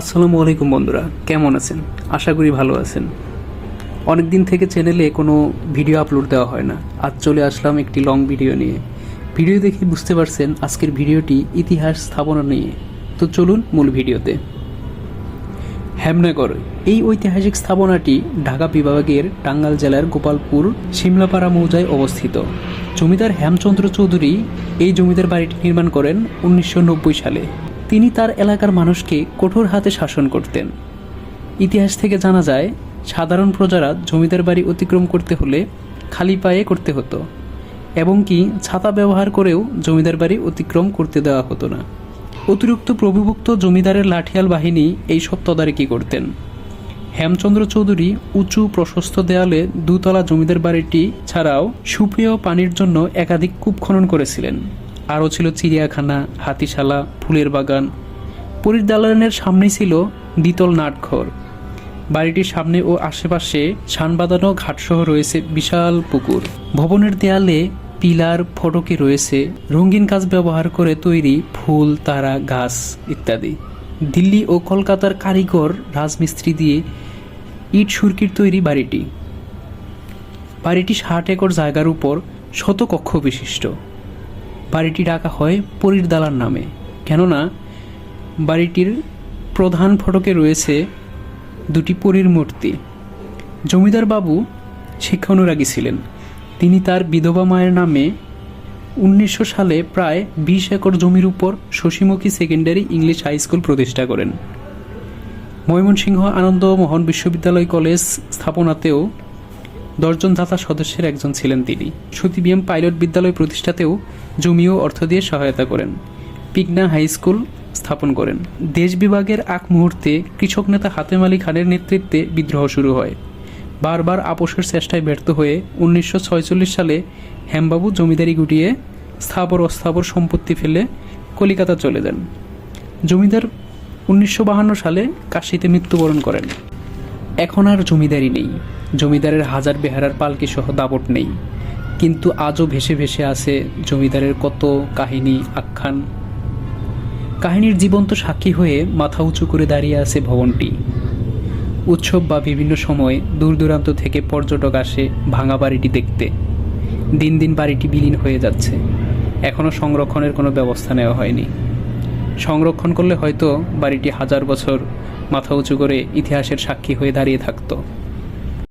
আসসালামু আলাইকুম বন্ধুরা, কেমন আছেন? আশা করি ভালো আছেন। অনেক দিন থেকে চ্যানেলে কোনো ভিডিও আপলোড দেওয়া হয় না। আজ চলে আসলাম একটি লং ভিডিও নিয়ে। ভিডিও দেখে বুঝতে পারছেন আজকের ভিডিওটি ইতিহাস স্থাপনা নিয়ে। তো চলুন মূল ভিডিওতে হেমনগর, এই ঐতিহাসিক স্থাপনাটি ঢাকা বিভাগের টাঙ্গাল জেলার গোপালপুর শিমলাপাড়া মৌজায় অবস্থিত। জমিদার হেমচন্দ্র চৌধুরী এই জমিদার বাড়িটি নির্মাণ করেন উনিশশো নব্বই সালে। তিনি তার এলাকার মানুষকে কঠোর হাতে শাসন করতেন। ইতিহাস থেকে জানা যায়, সাধারণ প্রজারা জমিদার বাড়ি অতিক্রম করতে হলে খালি পায়ে করতে হতো, এবং কি ছাতা ব্যবহার করেও জমিদার বাড়ি অতিক্রম করতে দেওয়া হতো না। অতিরিক্ত প্রভুভুক্ত জমিদারের লাঠিয়াল বাহিনী এই সব তদারকি করতেন। হেমচন্দ্র চৌধুরী উঁচু প্রশস্ত দেয়ালে দুতলা জমিদার বাড়িটি ছাড়াও সুপ্রিয় পানির জন্য একাধিক কূপ খনন করেছিলেন। আরও ছিল চিড়িয়াখানা, হাতিশালা, ফুলের বাগান। পুরীর দালানের সামনে ছিল দ্বিতল নাটঘর। বাড়িটির সামনে ও আশেপাশে সান বাঁধানো ঘাটসহ রয়েছে বিশাল পুকুর। ভবনের দেয়ালে পিলার, ফটকে রয়েছে রঙিন কাজ ব্যবহার করে তৈরি ফুল, তারা, গাছ ইত্যাদি। দিল্লি ও কলকাতার কারিগর, রাজমিস্ত্রি দিয়ে ইট সুরকির তৈরি বাড়িটি। বাড়িটি ষাট একর জায়গার উপর শত কক্ষ বিশিষ্ট। বাড়িটি ডাকা হয় পরীর দালার নামে। কেননা, বাড়িটির প্রধান ফটকে রয়েছে দুটি পরীর মূর্তি। জমিদার বাবু শিক্ষা অনুরাগী ছিলেন। তিনি তার বিধবা মায়ের নামে উনিশশো সালে প্রায় বিশ একর জমির উপর Shashimukhi secondary English high school প্রতিষ্ঠা করেন। ময়মনসিংহ আনন্দমোহন বিশ্ববিদ্যালয় কলেজ স্থাপনাতেও দশজন দাতা সদস্যের একজন ছিলেন তিনি। সতীবিএম পাইলট বিদ্যালয় প্রতিষ্ঠাতেও জমি ও অর্থ দিয়ে সহায়তা করেন। পিগনা হাই স্কুল স্থাপন করেন। দেশ বিভাগের এক মুহূর্তে কৃষক নেতা হাতেম আলী খানের নেতৃত্বে বিদ্রোহ শুরু হয়। বারবার আপোষের চেষ্টায় ব্যর্থ হয়ে উনিশশো সালে হেমবাবু জমিদারি গুটিয়ে স্থাবর অস্থাবর সম্পত্তি ফেলে কলিকাতা চলে যান। জমিদার উনিশশো সালে কাশিতে মৃত্যুবরণ করেন। এখন আর জমিদারি নেই। জমিদারের হাজার বেহারার পালকি সহ দাপট নেই। কিন্তু আজও ভেসে ভেসে আছে জমিদারের কত কাহিনী আখ্যান। কাহিনীর জীবন্ত সাক্ষী হয়ে মাথা উঁচু করে দাঁড়িয়ে আছে ভবনটি। উৎসব বা বিভিন্ন সময় দূর দূরান্ত থেকে পর্যটক আসে ভাঙা বাড়িটি দেখতে। দিন দিন বাড়িটি বিলীন হয়ে যাচ্ছে। এখনও সংরক্ষণের কোনো ব্যবস্থা নেওয়া হয়নি। সংরক্ষণ করলে হয়তো বাড়িটি হাজার বছর মাথা উঁচু করে ইতিহাসের সাক্ষী হয়ে দাঁড়িয়ে থাকতো।